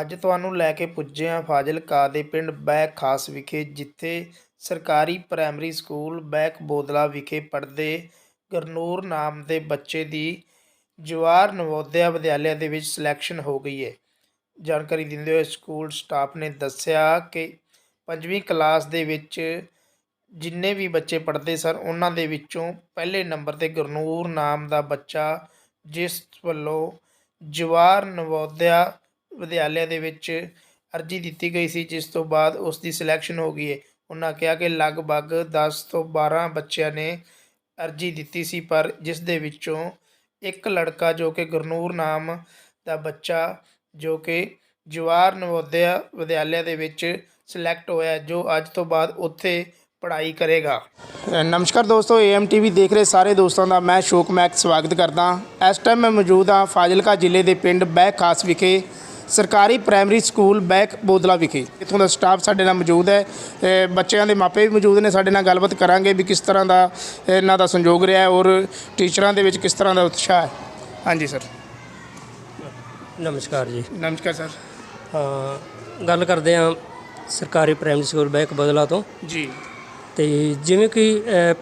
ਅੱਜ ਤੁਹਾਨੂੰ ਲੈ ਕੇ ਪੁੱਜੇ ਹਾਂ ਫਾਜ਼ਿਲਕਾ ਦੇ ਪਿੰਡ ਬੈਕ ਖਾਸ ਵਿਖੇ, ਜਿੱਥੇ ਸਰਕਾਰੀ ਪ੍ਰਾਇਮਰੀ ਸਕੂਲ ਬੈਕ ਬੋਦਲਾ ਵਿਖੇ ਪੜ੍ਹਦੇ ਗੁਰਨੂਰ ਨਾਮ ਦੇ ਬੱਚੇ ਦੀ ਜਵਾਰ ਨਵੋਦਿਆ ਵਿਦਿਆਲਿਆ ਦੇ ਵਿੱਚ ਸਿਲੈਕਸ਼ਨ ਹੋ ਗਈ ਹੈ। ਜਾਣਕਾਰੀ ਦਿੰਦੇ ਹੋਏ ਸਕੂਲ ਸਟਾਫ ਨੇ ਦੱਸਿਆ ਕਿ ਪੰਜਵੀਂ ਕਲਾਸ ਦੇ ਵਿੱਚ ਜਿੰਨੇ ਵੀ ਬੱਚੇ ਪੜ੍ਹਦੇ ਸਨ, ਉਹਨਾਂ ਦੇ ਵਿੱਚੋਂ ਪਹਿਲੇ ਨੰਬਰ ਤੇ ਗੁਰਨੂਰ ਨਾਮ ਦਾ ਬੱਚਾ ਜਿਸ ਵੱਲੋਂ ਜਵਾਰ ਨਵੋਦਿਆ ਵਿਦਿਆਲਿਆ ਦੇ ਵਿੱਚ ਅਰਜੀ ਦਿੱਤੀ ਗਈ ਸੀ, ਜਿਸ ਤੋਂ ਬਾਅਦ ਉਸ ਦੀ ਸਿਲੈਕਸ਼ਨ ਹੋ ਗਈ ਹੈ। ਉਹਨਾਂ ਕਿਹਾ ਕਿ ਲਗਭਗ 10 ਤੋਂ 12 ਬੱਚਿਆਂ ਨੇ ਅਰਜੀ ਦਿੱਤੀ ਸੀ, ਪਰ ਜਿਸ ਦੇ ਵਿੱਚੋਂ ਇੱਕ ਲੜਕਾ ਜੋ ਕਿ ਗੁਰਨੂਰ ਨਾਮ ਦਾ ਬੱਚਾ ਜੋ ਕਿ ਜਵਾਰ ਨਵੋਦਿਆ ਵਿਦਿਆਲਿਆ ਦੇ ਵਿੱਚ ਸਿਲੈਕਟ ਹੋਇਆ ਜੋ ਅੱਜ ਤੋਂ ਬਾਅਦ ਉੱਥੇ ਪੜ੍ਹਾਈ ਕਰੇਗਾ। ਨਮਸਕਾਰ ਦੋਸਤੋ ਏਐਮ ਟੀਵੀ ਦੇਖ ਰਹੇ ਸਾਰੇ ਦੋਸਤਾਂ ਦਾ ਮੈਂ ਸ਼ੋਕ ਮੈਕ ਸਵਾਗਤ ਕਰਦਾ ਇਸ ਟਾਈਮ ਮੈਂ ਮੌਜੂਦ ਹਾਂ ਫਾਜ਼ਿਲਕਾ ਜ਼ਿਲ੍ਹੇ ਦੇ ਪਿੰਡ ਬਹਿ ਖਾਸ ਵਿਖੇ। ਸਰਕਾਰੀ ਪ੍ਰਾਇਮਰੀ ਸਕੂਲ ਬੈਕ ਬੋਦਲਾ ਵਿਖੇ। ਇੱਥੋਂ ਦਾ ਸਟਾਫ ਸਾਡੇ ਨਾਲ ਮੌਜੂਦ ਹੈ। ਬੱਚਿਆਂ ਦੇ ਮਾਪੇ ਵੀ ਮੌਜੂਦ ਨੇ ਸਾਡੇ ਨਾਲ ਗੱਲਬਾਤ ਕਰਾਂਗੇ ਵੀ ਕਿਸ ਤਰ੍ਹਾਂ ਦਾ ਇਹਨਾਂ ਦਾ ਸੰਯੋਗ ਰਿਹਾ ਔਰ ਟੀਚਰਾਂ ਦੇ ਵਿੱਚ ਕਿਸ ਤਰ੍ਹਾਂ ਦਾ ਉਤਸ਼ਾਹ ਹੈ। ਹਾਂਜੀ ਸਰ। ਨਮਸਕਾਰ ਜੀ। ਨਮਸਕਾਰ ਸਰ। ਹਾਂ ਗੱਲ ਕਰਦੇ ਹਾਂ ਸਰਕਾਰੀ ਪ੍ਰਾਇਮਰੀ ਸਕੂਲ ਬੈਕ ਬਦਲਾ ਤੋਂ। ਜੀ। ਤੇ ਜਿਵੇਂ ਕਿ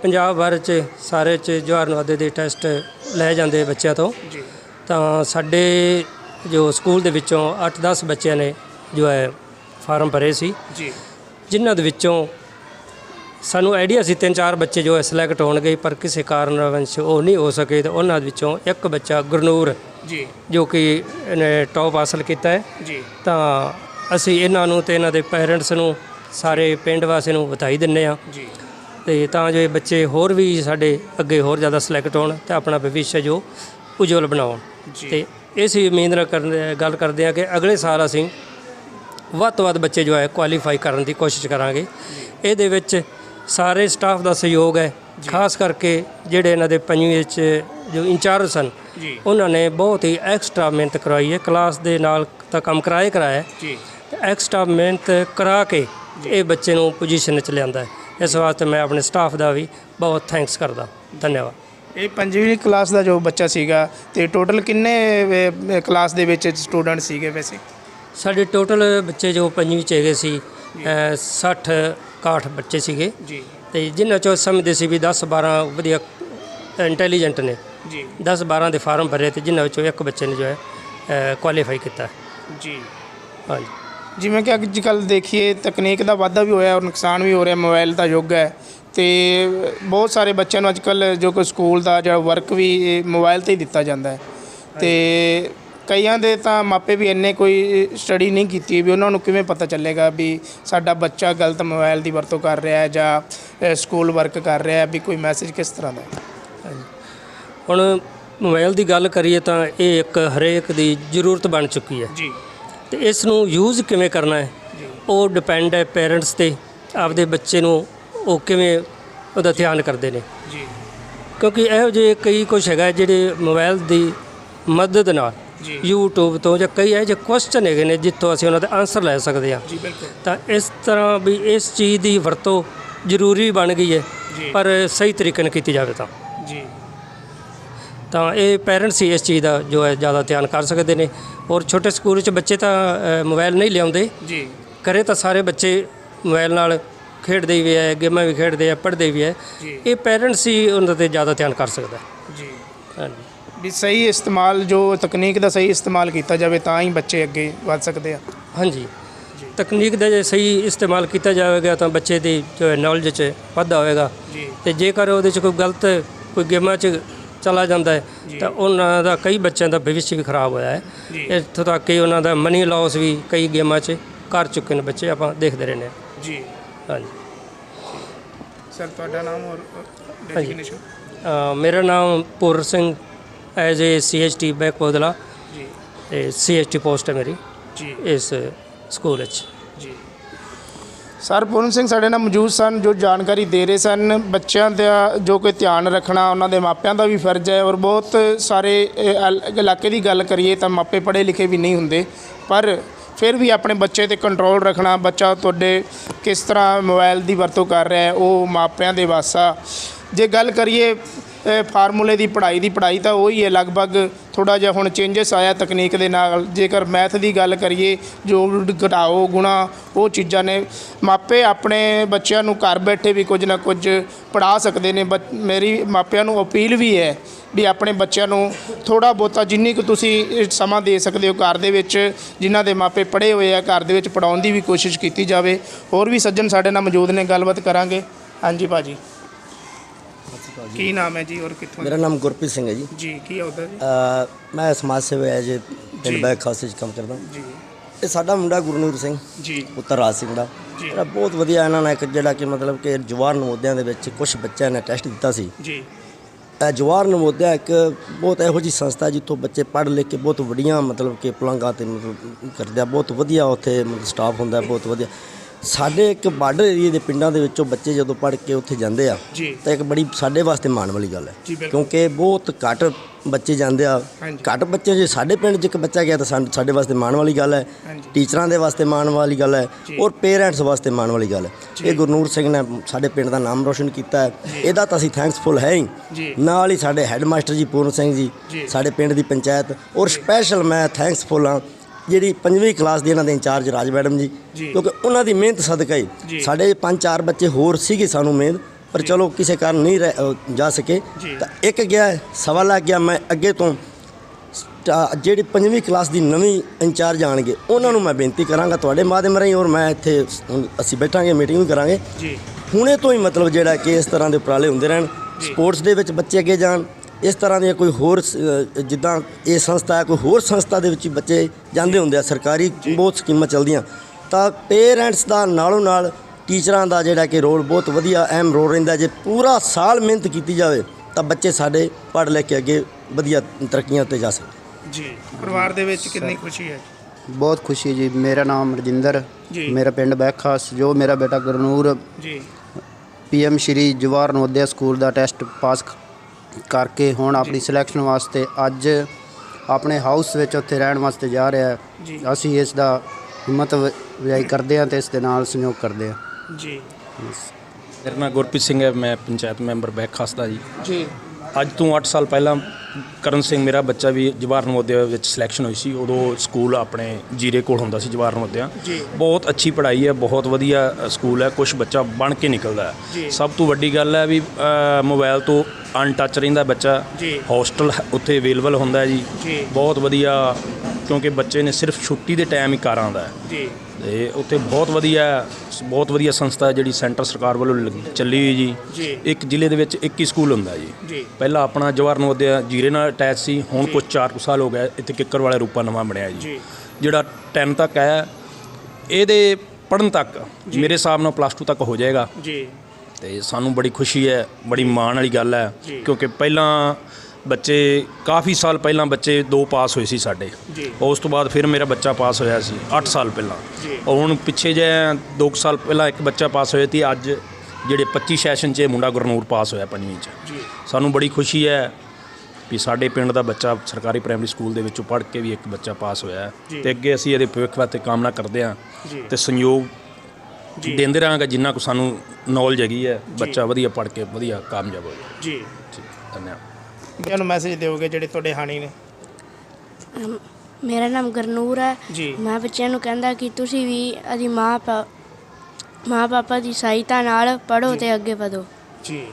ਪੰਜਾਬ ਭਰ ਚ ਸਾਰੇ ਚ ਜਵਾਹਰ ਨਵੋਦਿਆ ਦੇ ਟੈਸਟ ਲਏ ਜਾਂਦੇ ਬੱਚਿਆਂ ਤੋਂ। ਜੀ। ਤਾਂ ਸਾਡੇ ਜੋ ਸਕੂਲ ਦੇ ਵਿੱਚੋਂ 8-10 ਬੱਚਿਆਂ ਨੇ ਜੋ ਹੈ ਫਾਰਮ ਭਰੇ ਸੀ। ਜੀ। ਜਿਨ੍ਹਾਂ ਦੇ ਵਿੱਚੋਂ ਸਾਨੂੰ ਆਈਡੀਆ ਸੀ ਤਿੰਨ ਚਾਰ ਬੱਚੇ ਜੋ ਸਿਲੈਕਟ ਹੋਣਗੇ ਪਰ ਕਿਸੇ ਕਾਰਨ ਵੰਸ਼ ਉਹ ਨਹੀਂ ਹੋ ਸਕੇ ਤੇ ਉਹਨਾਂ ਦੇ ਵਿੱਚੋਂ ਇੱਕ ਬੱਚਾ ਗੁਰਨੂਰ ਜੀ। ਜੋ ਕਿ ਇਹਨੇ ਟੌਪ ਹਾਸਲ ਕੀਤਾ ਹੈ। ਜੀ। ਤਾਂ ਅਸੀਂ ਇਹਨਾਂ ਨੂੰ ਤੇ ਇਹਨਾਂ ਦੇ ਪੇਰੈਂਟਸ ਨੂੰ ਸਾਰੇ ਪਿੰਡ ਵਾਸੀਆਂ ਨੂੰ ਵਧਾਈ ਦਿੰਨੇ ਆ ਜੀ। ਤੇ ਤਾਂ ਜੋ ਇਹ ਬੱਚੇ ਹੋਰ ਵੀ ਸਾਡੇ ਅੱਗੇ ਹੋਰ ਜ਼ਿਆਦਾ ਸਿਲੈਕਟ ਹੋਣ ਤੇ ਆਪਣਾ ਭਵਿੱਖ ਜੋ ਉਜਵਲ ਬਣਾਉਣ। ਤੇ ਇਸੇ ਉਮੀਦ ਨਾਲ ਕਰਦੇ ਗੱਲ ਕਰਦੇ ਆ ਕਿ ਅਗਲੇ ਸਾਲ ਅਸੀਂ ਵੱਧ ਤੋਂ ਵੱਧ ਬੱਚੇ ਜੋ ਹੈ ਕੁਆਲੀਫਾਈ ਕਰਨ ਦੀ ਕੋਸ਼ਿਸ਼ ਕਰਾਂਗੇ। ਇਹਦੇ ਵਿੱਚ ਸਾਰੇ ਸਟਾਫ ਦਾ ਸਹਿਯੋਗ ਹੈ। ਖਾਸ ਕਰਕੇ ਜਿਹੜੇ ਇਹਨਾਂ ਦੇ ਪੰਜਵੀਂ ਵਿੱਚ ਜੋ ਇੰਚਾਰਜ ਸਨ ਉਹਨਾਂ ਨੇ ਬਹੁਤ ਹੀ ਐਕਸਟਰਾ ਮਿਹਨਤ ਕਰਵਾਈ ਹੈ। ਕਲਾਸ ਦੇ ਨਾਲ ਤਾਂ ਕੰਮ ਕਰਾਏ ਕਰਾਇਆ ਜੀ। ਐਕਸਟਰਾ ਮਿਹਨਤ ਕਰਾ ਕੇ ਇਹ ਬੱਚੇ ਨੂੰ ਪੋਜੀਸ਼ਨ 'ਚ ਲਿਆਂਦਾ ਹੈ। ਇਸ ਵਾਸਤੇ ਮੈਂ ਆਪਣੇ ਸਟਾਫ ਦਾ ਵੀ ਬਹੁਤ ਥੈਂਕਸ ਕਰਦਾ। ਧੰਨਵਾਦ। ਇਹ ਪੰਜਵੀਂ ਕਲਾਸ ਦਾ ਜੋ ਬੱਚਾ ਸੀਗਾ ਤੇ ਟੋਟਲ ਕਿੰਨੇ ਕਲਾਸ ਦੇ ਵਿੱਚ ਸਟੂਡੈਂਟ ਸੀਗੇ ਵੈਸੇ? ਸਾਡੇ ਟੋਟਲ ਬੱਚੇ ਜੋ ਪੰਜਵੀਂ 'ਚ ਹੈਗੇ ਸੀ ਅ, 60 61 ਬੱਚੇ ਸੀਗੇ। ਜੀ। ਤੇ ਜਿਨ੍ਹਾਂ ਚੋਂ ਸਮਝਦੇ ਸੀ ਵੀ 10 12 ਵਧੀਆ ਇੰਟੈਲੀਜੈਂਟ ਨੇ। ਜੀ। 10 12 ਦੇ ਫਾਰਮ ਭਰੇ ਤੇ ਜਿਨ੍ਹਾਂ ਵਿੱਚੋਂ ਇੱਕ ਬੱਚੇ ਨੇ ਜੋ ਹੈ ਕੁਆਲੀਫਾਈ ਕੀਤਾ। ਜੀ। ਹਾਂਜੀ। ਜਿਵੇਂ ਕਿ ਅੱਜ ਕੱਲ ਦੇਖੀਏ ਤਕਨੀਕ ਦਾ ਵਾਧਾ ਵੀ ਹੋਇਆ ਔਰ ਨੁਕਸਾਨ ਵੀ ਹੋ ਰਿਹਾ ਮੋਬਾਈਲ ਦਾ ਯੁੱਗ ਹੈ। ਤੇ ਬਹੁਤ ਸਾਰੇ ਬੱਚਿਆਂ ਨੂੰ ਅੱਜ ਕੱਲ ਜੋ ਕਿ ਸਕੂਲ ਦਾ ਜਿਹੜਾ ਵਰਕ ਵੀ ਮੋਬਾਈਲ ਤੇ ਹੀ ਦਿੱਤਾ ਜਾਂਦਾ ਹੈ। ਤੇ ਕਈਆਂ ਦੇ ਤਾਂ ਮਾਪੇ ਵੀ ਇੰਨੇ ਕੋਈ ਸਟੱਡੀ ਨਹੀਂ ਕੀਤੀ ਵੀ ਉਹਨਾਂ ਨੂੰ ਕਿਵੇਂ ਪਤਾ ਚੱਲੇਗਾ ਵੀ ਸਾਡਾ ਬੱਚਾ ਗਲਤ ਮੋਬਾਈਲ ਦੀ ਵਰਤੋਂ ਕਰ ਰਿਹਾ ਹੈ ਜਾਂ ਸਕੂਲ ਵਰਕ ਕਰ ਰਿਹਾ ਹੈ ਵੀ ਕੋਈ ਮੈਸੇਜ ਕਿਸ ਤਰ੍ਹਾਂ ਦਾ ਹੈ? ਹੁਣ ਮੋਬਾਈਲ ਦੀ ਗੱਲ ਕਰੀਏ ਤਾਂ ਇਹ ਇੱਕ ਹਰੇਕ ਦੀ ਜ਼ਰੂਰਤ ਬਣ ਚੁੱਕੀ ਹੈ। ਜੀ। ਤੇ ਇਸ ਨੂੰ ਯੂਜ਼ ਕਿਵੇਂ ਕਰਨਾ ਹੈ? ਉਹ ਡਿਪੈਂਡ ਹੈ ਪੇਰੈਂਟਸ ਤੇ ਆਪਦੇ ਬੱਚੇ ਨੂੰ ਉਹ ਕਿਵੇਂ ਉਹਦਾ ਧਿਆਨ ਕਰਦੇ ਨੇ। ਜੀ। ਕਿਉਂਕਿ ਇਹੋ ਜਿਹੇ ਕਈ ਕੁਝ ਹੈਗਾ ਜਿਹੜੇ ਮੋਬਾਈਲ ਦੀ ਮਦਦ ਨਾਲ। YouTube ਤੋਂ ਜਾਂ ਕਈ ਇਹੋ ਜਿਹੇ ਕੁਐਸਚਨ ਹੈਗੇ ਨੇ ਜਿੱਥੋਂ ਅਸੀਂ ਉਹਨਾਂ ਦੇ ਆਨਸਰ ਲੈ ਸਕਦੇ ਹਾਂ। ਜੀ ਬਿਲਕੁਲ। ਤਾਂ ਇਸ ਤਰ੍ਹਾਂ ਵੀ ਇਸ ਚੀਜ਼ ਦੀ ਵਰਤੋਂ ਜ਼ਰੂਰੀ ਬਣ ਗਈ ਹੈ। ਪਰ ਸਹੀ ਤਰੀਕੇ ਨਾਲ ਕੀਤੀ ਜਾਵੇ ਤਾਂ। ਜੀ। ਤਾਂ ਇਹ ਪੇਰੈਂਟਸ ਹੀ ਇਸ ਚੀਜ਼ ਦਾ ਜੋ ਹੈ ਜ਼ਿਆਦਾ ਧਿਆਨ ਕਰ ਸਕਦੇ ਨੇ। ਔਰ ਛੋਟੇ ਸਕੂਲ ਵਿੱਚ ਬੱਚੇ ਤਾਂ ਮੋਬਾਈਲ ਨਹੀਂ ਲਿਆਉਂਦੇ। ਜੀ। ਕਰੇ ਤਾਂ ਸਾਰੇ ਬੱਚੇ ਮੋਬਾਈਲ ਨਾਲ ਖੇਡਦੇ ਵੀ ਹੈ ਗੇਮਾਂ ਵੀ ਖੇਡਦੇ ਆ ਪੜ੍ਹਦੇ ਵੀ ਹੈ। ਜੀ। ਇਹ ਪੇਰੈਂਟਸ ਹੀ ਉਹਨਾਂ ਤੇ ਜ਼ਿਆਦਾ ਧਿਆਨ ਕਰ ਸਕਦਾ ਹੈ। ਜੀ। ਹਾਂਜੀ। ਵੀ ਸਹੀ ਇਸਤੇਮਾਲ ਜੋ ਤਕਨੀਕ ਦਾ ਸਹੀ ਇਸਤੇਮਾਲ ਕੀਤਾ ਜਾਵੇ ਤਾਂ ਹੀ ਬੱਚੇ ਅੱਗੇ ਵਧ ਸਕਦੇ ਆ। ਹਾਂਜੀ। ਤਕਨੀਕ ਦਾ ਜੇ ਸਹੀ ਇਸਤੇਮਾਲ ਕੀਤਾ ਜਾਵੇਗਾ ਤਾਂ ਬੱਚੇ ਦੀ ਜੋ ਹੈ ਨੌਲੇਜ 'ਚ ਵਾਧਾ ਹੋਵੇਗਾ। ਜੀ। ਤੇ ਜੇਕਰ ਉਹਦੇ 'ਚ ਕੋਈ ਗਲਤ ਕੋਈ ਗੇਮਾਂ 'ਚ ਚਲਾ ਜਾਂਦਾ ਹੈ ਤਾਂ ਉਹਨਾਂ ਦਾ ਕਈ ਬੱਚਿਆਂ ਦਾ ਭਵਿੱਖ ਵੀ ਖਰਾਬ ਹੋਇਆ ਹੈ। ਜੀ। ਇੱਥੋਂ ਤੱਕ ਕਿ ਉਹਨਾਂ ਦਾ ਮਨੀ ਲਾਸ ਵੀ ਕਈ ਗੇਮਾਂ 'ਚ ਕਰ ਚੁੱਕੇ ਨੇ ਬੱਚੇ ਆਪਾਂ ਦੇਖਦੇ ਰਹਿੰਦੇ ਹਾਂ। ਜੀ। ਹਾਂਜੀ। ਸਰ ਤੁਹਾਡਾ ਨਾਮ ਔਰ ਡੈਜ਼ਿਗਨੇਸ਼ਨ ਅ, ਮੇਰਾ ਨਾਮ ਪੂਰ ਸਿੰਘ ਐਜ਼ ਏ ਸੀਐਚਟੀ ਬੈਕ ਬੋਦਲਾ। ਜੀ। ਤੇ ਸੀਐਚਟੀ ਪੋਸਟ ਹੈ ਮੇਰੀ। ਜੀ। ਇਸ ਸਕੂਲ ਵਿੱਚ। ਜੀ। ਸਰ ਪੂਰਨ ਸਿੰਘ ਸਾਡੇ ਨਾਲ ਮੌਜੂਦ ਸਨ ਜੋ ਜਾਣਕਾਰੀ ਦੇ ਰਹੇ ਸਨ। ਬੱਚਿਆਂ ਦਾ ਜੋ ਕਿ ਧਿਆਨ ਰੱਖਣਾ ਉਹਨਾਂ ਦੇ ਮਾਪਿਆਂ ਦਾ ਵੀ ਫਰਜ਼ ਹੈ। ਔਰ ਬਹੁਤ ਸਾਰੇ ਇਹ, ਅਲ- ਇਲਾਕੇ ਦੀ ਗੱਲ ਕਰੀਏ ਤਾਂ ਮਾਪੇ ਪੜ੍ਹੇ ਲਿਖੇ ਵੀ ਨਹੀਂ ਹੁੰਦੇ। ਪਰ ਫਿਰ ਵੀ ਆਪਣੇ ਬੱਚੇ ਤੇ ਕੰਟਰੋਲ ਰੱਖਣਾ, ਬੱਚਾ ਤੁਹਾਡੇ ਕਿਸ ਤਰ੍ਹਾਂ ਮੋਬਾਈਲ ਦੀ ਵਰਤੋਂ ਕਰ ਰਿਹਾ ਹੈ, ਉਹ ਮਾਪਿਆਂ ਦੇ ਵਾਸਾ। ਜੇ ਗੱਲ ਕਰੀਏ ਫਾਰਮੂਲੇ ਦੀ ਪੜ੍ਹਾਈ ਦੀ ਪੜ੍ਹਾਈ ਤਾਂ ਉਹੀ ਹੈ, ਲਗਭਗ ਥੋੜਾ ਜਿਹਾ ਹੁਣ ਚੇਂਜਸ ਆਇਆ ਤਕਨੀਕ ਦੇ ਨਾਲ। ਜੇਕਰ ਮੈਥ ਦੀ ਗੱਲ ਕਰੀਏ, ਜੋ ਘਟਾਓ, ਗੁਣਾ, ਉਹ ਚੀਜ਼ਾਂ ਨੇ, ਮਾਪੇ ਆਪਣੇ ਬੱਚਿਆਂ ਨੂੰ ਘਰ ਬੈਠੇ ਵੀ ਕੁਝ ਨਾ ਕੁਝ ਪੜ੍ਹਾ ਸਕਦੇ ਨੇ, ਬੱਚ- ਮੇਰੀ, ਮਾਪਿਆਂ ਨੂੰ ਅਪੀਲ ਵੀ ਹੈ ਵੀ ਆਪਣੇ ਬੱਚਿਆਂ ਨੂੰ ਥੋੜਾ ਬਹੁਤਾ ਜਿੰਨੀ ਕੁ ਤੁਸੀਂ ਸਮਾਂ ਦੇ ਸਕਦੇ ਹੋ ਘਰ ਦੇ ਵਿੱਚ, ਜਿਨ੍ਹਾਂ ਦੇ ਮਾਪੇ ਪੜ੍ਹੇ ਹੋਏ ਆ, ਘਰ ਦੇ ਵਿੱਚ ਪੜਾਉਣ ਦੀ ਵੀ ਕੋਸ਼ਿਸ਼ ਕੀਤੀ ਜਾਵੇ। ਹੋਰ ਵੀ ਸੱਜਣ ਸਾਡੇ ਨਾਲ ਮੌਜੂਦ ਨੇ, ਗੱਲਬਾਤ ਕਰਾਂਗੇ। ਹਾਂਜੀ ਭਾਜੀ ਕੀ ਨਾਮ ਹੈ ਜੀ ਔਰ ਕਿੱਥੋਂ ਮੇਰਾ ਨਾਮ ਗੁਰਪ੍ਰੀਤ ਸਿੰਘ ਹੈ ਜੀ। ਜੀ ਕੀ ਆਉਦਾ ਜੀ? ਅ, ਮੈਂ ਸਮਾਜ ਸੇਵਾ ਹੈ ਜੀ ਜੀ। ਪਿੰਡ ਬੈਕ ਖਾਸੇ 'ਚ ਕੰਮ ਕਰਦਾ। ਜੀ। ਇਹ ਸਾਡਾ ਮੁੰਡਾ ਗੁਰਨੂਰ ਸਿੰਘ ਜੀ। ਪੁੱਤਰ ਰਾਜ ਸਿੰਘ ਦਾ। ਜੀ। ਬਹੁਤ ਵਧੀਆ ਇਹਨਾਂ ਨੇ ਇੱਕ ਜਿਹੜਾ ਕਿ ਮਤਲਬ ਕਿ ਜਵਾਰ ਨਵੋਦਿਆਂ ਦੇ ਵਿੱਚ ਕੁਝ ਬੱਚਿਆਂ ਨੇ ਟੈਸਟ ਦਿੱਤਾ ਸੀ। ਜੀ। ਇਹ ਜਵਾਰ ਨਵੋਦਿਆ ਇੱਕ ਬਹੁਤ ਇਹੋ ਜਿਹੀ ਸੰਸਥਾ ਹੈ ਜਿੱਥੋਂ ਬੱਚੇ ਪੜ੍ਹ ਲਿਖ ਕੇ ਬਹੁਤ ਵੱਡੀਆਂ ਮਤਲਬ ਕਿ ਪੁਲੰਗਾਂ ਤੇ ਮਤਲਬ ਕਰਦੇ ਆ। ਬਹੁਤ ਵਧੀਆ ਉੱਥੇ ਮਤਲਬ ਸਟਾਫ ਹੁੰਦਾ ਬਹੁਤ ਵਧੀਆ। ਸਾਡੇ ਇੱਕ ਬਾਰਡਰ ਏਰੀਏ ਦੇ ਪਿੰਡਾਂ ਦੇ ਵਿੱਚੋਂ ਬੱਚੇ ਜਦੋਂ ਪੜ੍ਹ ਕੇ ਉੱਥੇ ਜਾਂਦੇ ਆ ਜੀ ਤਾਂ ਇੱਕ ਬੜੀ ਸਾਡੇ ਵਾਸਤੇ ਮਾਣ ਵਾਲੀ ਗੱਲ ਹੈ ਬਿਲਕੁਲ। ਕਿਉਂਕਿ ਬਹੁਤ ਘੱਟ ਬੱਚੇ ਜਾਂਦੇ ਆ ਹਾਂਜੀ। ਘੱਟ ਬੱਚੇ ਜੇ ਸਾਡੇ ਪਿੰਡ 'ਚ ਇੱਕ ਬੱਚਾ ਗਿਆ ਤਾਂ ਸਾਨ- ਸਾਡੇ ਵਾਸਤੇ ਮਾਣ ਵਾਲੀ ਗੱਲ ਹੈ ਹਾਂਜੀ। ਟੀਚਰਾਂ ਦੇ ਵਾਸਤੇ ਮਾਣ ਵਾਲੀ ਗੱਲ ਹੈ ਜੀ। ਔਰ ਪੇਰੈਂਟਸ ਵਾਸਤੇ ਮਾਣ ਵਾਲੀ ਗੱਲ ਹੈ। ਇਹ ਗੁਰਨੂਰ ਸਿੰਘ ਨੇ ਸਾਡੇ ਪਿੰਡ ਦਾ ਨਾਮ ਰੋਸ਼ਨ ਕੀਤਾ ਹੈ ਇਹਦਾ ਤਾਂ ਅਸੀਂ ਥੈਂਕਸਫੁਲ ਹੈ ਹੀ। ਨਾਲ ਹੀ ਸਾਡੇ ਹੈੱਡਮਾਸਟਰ ਜੀ ਪੂਰਨ ਸਿੰਘ ਜੀ ਜੀ। ਸਾਡੇ ਪਿੰਡ ਦੀ ਪੰਚਾਇਤ ਔਰ ਸਪੈਸ਼ਲ ਮੈਂ ਥੈਂਕਸਫੁਲ ਹਾਂ ਜਿਹੜੀ ਪੰਜਵੀਂ ਕਲਾਸ ਦੀ ਇਹਨਾਂ ਦੇ ਇੰਚਾਰਜ ਰਾਜ ਮੈਡਮ ਜੀ। ਕਿਉਂਕਿ ਉਹਨਾਂ ਦੀ ਮਿਹਨਤ ਸਦਕਾ। ਹੀ। ਸਾਡੇ ਪੰਜ ਚਾਰ ਬੱਚੇ ਹੋਰ ਸੀਗੇ ਸਾਨੂੰ ਉਮੀਦ ਪਰ ਚਲੋ ਕਿਸੇ ਕਾਰਨ ਨਹੀਂ ਜਾ ਸਕੇ। ਤਾਂ ਇੱਕ ਗਿਆ ਸਵਾ ਲੱਗ ਗਿਆ ਮੈਂ ਅੱਗੇ ਤੋਂ ਜਿਹੜੀ ਪੰਜਵੀਂ ਕਲਾਸ ਦੀ ਨਵੀਂ ਇੰਚਾਰਜ ਆਣਗੇ ਉਹਨਾਂ ਨੂੰ ਮੈਂ ਬੇਨਤੀ ਕਰਾਂਗਾ ਤੁਹਾਡੇ ਮਾਧਿਅਮ ਰਾਹੀਂ ਔਰ ਮੈਂ ਇੱਥੇ ਅਸੀਂ ਬੈਠਾਂਗੇ ਮੀਟਿੰਗ ਵੀ ਕਰਾਂਗੇ। ਜੀ। ਹੁਣੇ ਤੋਂ ਹੀ ਮਤਲਬ ਜਿਹੜਾ ਕਿ ਇਸ ਤਰ੍ਹਾਂ ਦੇ ਉਪਰਾਲੇ ਹੁੰਦੇ ਰਹਿਣ। ਸਪੋਰਟਸ ਦੇ ਵਿੱਚ ਬੱਚੇ ਅੱਗੇ ਜਾਣ ਇਸ ਤਰ੍ਹਾਂ ਦੀਆਂ ਕੋਈ ਹੋਰ ਸ- ਜਿੱਦਾਂ ਇਹ ਸੰਸਥਾ ਹੈ ਕੋਈ ਹੋਰ ਸੰਸਥਾ ਦੇ ਵਿੱਚ ਬੱਚੇ ਜਾਂਦੇ ਹੁੰਦੇ ਆ ਸਰਕਾਰੀ ਬਹੁਤ ਸਕੀਮਾਂ ਚੱਲਦੀਆਂ। ਤਾਂ ਪੇਰੈਂਟਸ ਦਾ ਨਾਲੋਂ ਨਾਲ ਟੀਚਰਾਂ ਦਾ ਜਿਹੜਾ ਕਿ ਰੋਲ ਬਹੁਤ ਵਧੀਆ ਅਹਿਮ ਰੋਲ ਰਹਿੰਦਾ ਜੇ ਪੂਰਾ ਸਾਲ ਮਿਹਨਤ ਕੀਤੀ ਜਾਵੇ ਤਾਂ ਬੱਚੇ ਸਾਡੇ ਪੜ੍ਹ ਲੈ ਕੇ ਅੱਗੇ ਵਧੀਆ ਤਰੱਕੀਆਂ ਤੇ ਜਾ ਸਕਦੇ ਜੀ ਪਰਿਵਾਰ ਦੇ ਵਿੱਚ ਕਿੰਨੀ ਖੁਸ਼ੀ ਹੈ? ਬਹੁਤ ਖੁਸ਼ੀ ਜੀ। ਮੇਰਾ ਨਾਮ ਰਜਿੰਦਰ ਜੀ। ਮੇਰਾ ਪਿੰਡ ਬੈਖਾਸ ਜੋ ਮੇਰਾ ਬੇਟਾ ਗੁਰਨੂਰ ਜੀ। ਪੀਐਮ ਸ਼੍ਰੀ ਜਵਾਹਰ ਨਵੋਦਿਆ ਸਕੂਲ ਦਾ ਟੈਸਟ ਪਾਸ ਕ- ਕਰਕੇ ਹੁਣ ਆਪਣੀ ਸਿਲੈਕਸ਼ਨ ਵਾਸਤੇ ਅੱਜ ਆਪਣੇ ਹਾਊਸ ਵਿੱਚ ਉੱਥੇ ਰਹਿਣ ਵਾਸਤੇ ਜਾ ਰਿਹਾ। ਹੈ। ਅਸੀਂ ਇਸ ਦਾ ਹਿੰਮਤ ਵ- ਅਫਜ਼ਾਈ ਕਰਦੇ ਹਾਂ ਤੇ ਇਸ ਦੇ ਨਾਲ ਸਹਿਯੋਗ ਕਰਦੇ ਹਾਂ। ਜੀ। ਮੇਰਾ ਨਾਮ ਗੁਰਪ੍ਰੀਤ ਸਿੰਘ ਹੈ ਮੈਂ ਪੰਚਾਇਤ ਮੈਂਬਰ ਬੈਖਾਸ ਦਾ ਜੀ। ਜੀ। ਅੱਜ ਤੋਂ 8 ਸਾਲ ਪਹਿਲਾਂ ਕਰਨ ਸਿੰਘ ਮੇਰਾ ਬੱਚਾ ਵੀ ਜਵਾਹਰ ਨਵੋਦਿਆ ਵਿੱਚ ਸਿਲੈਕਸ਼ਨ ਹੋਈ ਸੀ ਉਦੋਂ ਸਕੂਲ ਆਪਣੇ ਜੀਰੇ ਕੋਲ ਹੁੰਦਾ ਸੀ ਜਵਾਹਰ ਨਵੋਦਿਆ। ਬਹੁਤ ਅੱਛੀ ਪੜ੍ਹਾਈ ਹੈ ਬਹੁਤ ਵਧੀਆ ਸਕੂਲ ਹੈ ਕੁਝ ਬੱਚਾ ਬਣ ਕੇ ਨਿਕਲਦਾ। ਹੈ ਸਭ ਤੋਂ ਵੱਡੀ ਗੱਲ ਹੈ ਵੀ ਮੋਬਾਈਲ ਤੋਂ ਅਨਟੱਚ ਰਹਿੰਦਾ ਬੱਚਾ। ਹੋਸਟਲ ਉੱਥੇ ਅਵੇਲੇਬਲ ਹੁੰਦਾ ਜੀ। ਬਹੁਤ ਵਧੀਆ ਕਿਉਂਕਿ ਬੱਚੇ ਨੇ ਸਿਰਫ ਛੁੱਟੀ ਦੇ ਟਾਈਮ ਹੀ ਘਰ ਆਉਂਦਾ ਹੈ। ਜੀ। ਤੇ ਉੱਥੇ ਬਹੁਤ ਵਧੀਆ ਬਹੁਤ ਵਧੀਆ ਸੰਸਥਾ ਹੈ ਜਿਹੜੀ ਸੈਂਟਰ ਸਰਕਾਰ ਵੱਲੋਂ ਲੱਗ- ਚੱਲੀ ਹੋਈ ਜੀ। ਜੀ। ਇੱਕ ਜ਼ਿਲ੍ਹੇ ਦੇ ਵਿੱਚ ਇੱਕ ਹੀ ਸਕੂਲ ਹੁੰਦਾ ਜੀ। ਜੀ। ਪਹਿਲਾਂ ਆਪਣਾ ਜਵਾਹਰ ਨਵੋਦਿਆ ਜੀਰੇ ਨਾਲ ਅਟੈਚ ਸੀ ਹੁਣ ਕੁਝ 4 ਸਾਲ ਹੋ ਗਿਆ ਇੱਥੇ ਕਿੱਕਰ ਵਾਲਾ ਰੂਪਾ ਨਵਾਂ ਬਣਿਆ ਜੀ। ਜੀ। ਜਿਹੜਾ 10 ਤੱਕ ਹੈ ਇਹਦੇ ਪੜਨ ਤੱਕ ਮੇਰੇ ਹਿਸਾਬ ਨਾਲ ਪਲੱਸ 2 ਤੱਕ ਹੋ ਜਾਏਗਾ। ਜੀ। ਤੇ ਸਾਨੂੰ ਬੜੀ ਖੁਸ਼ੀ ਹੈ ਬੜੀ ਮਾਣ ਵਾਲੀ ਗੱਲ ਹੈ। ਜੀ। ਕਿਉਂਕਿ ਪਹਿਲਾਂ ਬੱਚੇ ਕਾਫੀ ਸਾਲ ਪਹਿਲਾਂ ਬੱਚੇ ਦੋ ਪਾਸ ਹੋਏ ਸੀ ਸਾਡੇ ਜੀ। ਉਸ ਤੋਂ ਬਾਅਦ ਫਿਰ ਮੇਰਾ ਬੱਚਾ ਪਾਸ ਹੋਇਆ ਸੀ 8 ਸਾਲ ਪਹਿਲਾਂ ਜੀ। ਔਰ ਹੁਣ ਪਿੱਛੇ ਜੇ 2 ਸਾਲ ਪਹਿਲਾਂ ਇੱਕ ਬੱਚਾ ਪਾਸ ਹੋਇਆ ਸੀ ਅੱਜ ਜਿਹੜੇ 25 ਸੈਸ਼ਨ 'ਚ ਇਹ ਮੁੰਡਾ ਗੁਰਨੂਰ ਪਾਸ ਹੋਇਆ ਪੰਜਵੀਂ 'ਚ ਜੀ ਸਾਨੂੰ ਬੜੀ ਖੁਸ਼ੀ ਹੈ ਵੀ ਸਾਡੇ ਪਿੰਡ ਦਾ ਬੱਚਾ ਸਰਕਾਰੀ ਪ੍ਰਾਇਮਰੀ ਸਕੂਲ ਦੇ ਵਿੱਚੋਂ ਪੜ੍ਹ ਕੇ ਵੀ ਇੱਕ ਬੱਚਾ ਪਾਸ ਹੋਇਆ ਹੈ ਜੀ। ਤੇ ਅੱਗੇ ਅਸੀਂ ਇਹਦੇ ਭਵਿੱਖ ਵਾਸਤੇ ਕਾਮਨਾ ਕਰਦੇ ਹਾਂ ਜੀ। ਤੇ ਸੰਯੋਗ ਜੀ। ਦਿੰਦੇ ਰਹਾਂਗੇ ਜਿੰਨਾ ਕੁ ਸਾਨੂੰ ਨੌਲੇਜ ਹੈਗੀ ਹੈ ਬੱਚਾ ਵਧੀਆ ਪੜ੍ਹ ਕੇ ਵਧੀਆ ਕਾਮਯਾਬ ਹੋ ਜਾਏ ਜੀ ਠੀਕ ਧੰਨਵਾਦ ਬੱਚਿਆਂ ਨੂੰ ਮੈਸੇਜ ਦਿਓਗੇ ਜਿਹੜੇ ਤੁਹਾਡੇ ਹਾਣੀ ਨੇ? ਅਮ, ਮੇਰਾ ਨਾਮ ਗਰਨੂਰ ਹੈ। ਜੀ। ਮੈਂ ਬੱਚਿਆਂ ਨੂੰ ਕਹਿੰਦਾ ਕਿ ਤੁਸੀਂ ਵੀ ਅਦੀ ਮਾਂ ਪਾ ਮਾਂ ਪਾਪਾ ਦੀ ਸਹਾਇਤਾ ਨਾਲ ਪੜ੍ਹੋ ਤੇ ਅੱਗੇ ਵਧੋ। ਜੀ।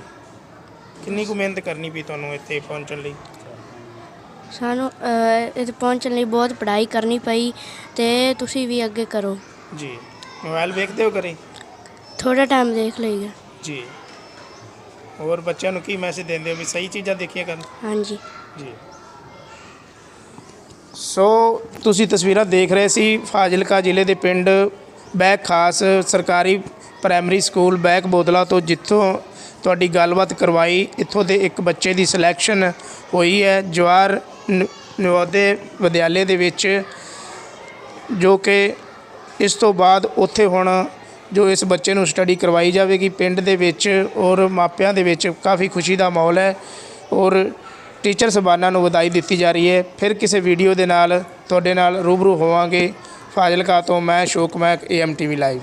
ਕਿੰਨੀ ਕੁ ਮਿਹਨਤ ਕਰਨੀ ਪਈ ਤੁਹਾਨੂੰ ਇੱਥੇ ਪਹੁੰਚਣ ਲਈ? ਸਾਨੂੰ ਇੱਥੇ ਪਹੁੰਚਣ ਲਈ ਬਹੁਤ ਪੜ੍ਹਾਈ ਕਰਨੀ ਪਈ ਤੇ ਤੁਸੀਂ ਵੀ ਅੱਗੇ ਕਰੋ। ਜੀ। ਮੋਬਾਈਲ ਵੇਖਦੇ ਹੋ ਕਰੇ ਥੋੜਾ ਟਾਈਮ ਦੇਖ ਲਈਗਾ ਜੀ। ਹੋਰ ਬੱਚਿਆਂ ਨੂੰ ਕੀ ਮੈਸੇਜ ਦਿੰਦੇ ਹੋ ਵੀ ਸਹੀ ਚੀਜ਼ਾਂ ਦੇਖੀਆਂ ਕਰਨ? ਹਾਂਜੀ। ਜੀ। ਸੋ ਤੁਸੀਂ ਤਸਵੀਰਾਂ ਦੇਖ ਰਹੇ ਸੀ ਫਾਜ਼ਿਲਕਾ ਜ਼ਿਲ੍ਹੇ ਦੇ ਪਿੰਡ ਬੈਕ ਖਾਸ ਸਰਕਾਰੀ ਪ੍ਰਾਇਮਰੀ ਸਕੂਲ ਬੈਕ ਬੋਦਲਾ ਤੋਂ ਜਿੱਥੋਂ ਤੁਹਾਡੀ ਗੱਲਬਾਤ ਕਰਵਾਈ ਇੱਥੋਂ ਦੇ ਇੱਕ ਬੱਚੇ ਦੀ ਸਿਲੈਕਸ਼ਨ ਹੋਈ ਹੈ ਜਵਾਰ ਨ- ਨਵੋਦਿਆ ਵਿਦਿਆਲੇ ਦੇ ਵਿੱਚ ਜੋ ਕਿ ਇਸ ਤੋਂ ਬਾਅਦ ਉੱਥੇ ਹੁਣ ਜੋ ਇਸ ਬੱਚੇ ਨੂੰ ਸਟੱਡੀ ਕਰਵਾਈ ਜਾਵੇਗੀ ਪਿੰਡ ਦੇ ਵਿੱਚ ਔਰ ਮਾਪਿਆਂ ਦੇ ਵਿੱਚ ਕਾਫੀ ਖੁਸ਼ੀ ਦਾ ਮਾਹੌਲ ਹੈ ਔਰ ਟੀਚਰ ਸਬਾਨਾਂ ਨੂੰ ਵਧਾਈ ਦਿੱਤੀ ਜਾ ਰਹੀ ਹੈ। ਫਿਰ ਕਿਸੇ ਵੀਡੀਓ ਦੇ ਨਾਲ ਤੁਹਾਡੇ ਨਾਲ ਰੂਬਰੂ ਹੋਵਾਂਗੇ। ਫਾਜ਼ਿਲਕਾ ਤੋਂ ਮੈਂ ਸ਼ੋਕ ਮੈਕ ਏਐਮ ਟੀਵੀ ਲਾਈਵ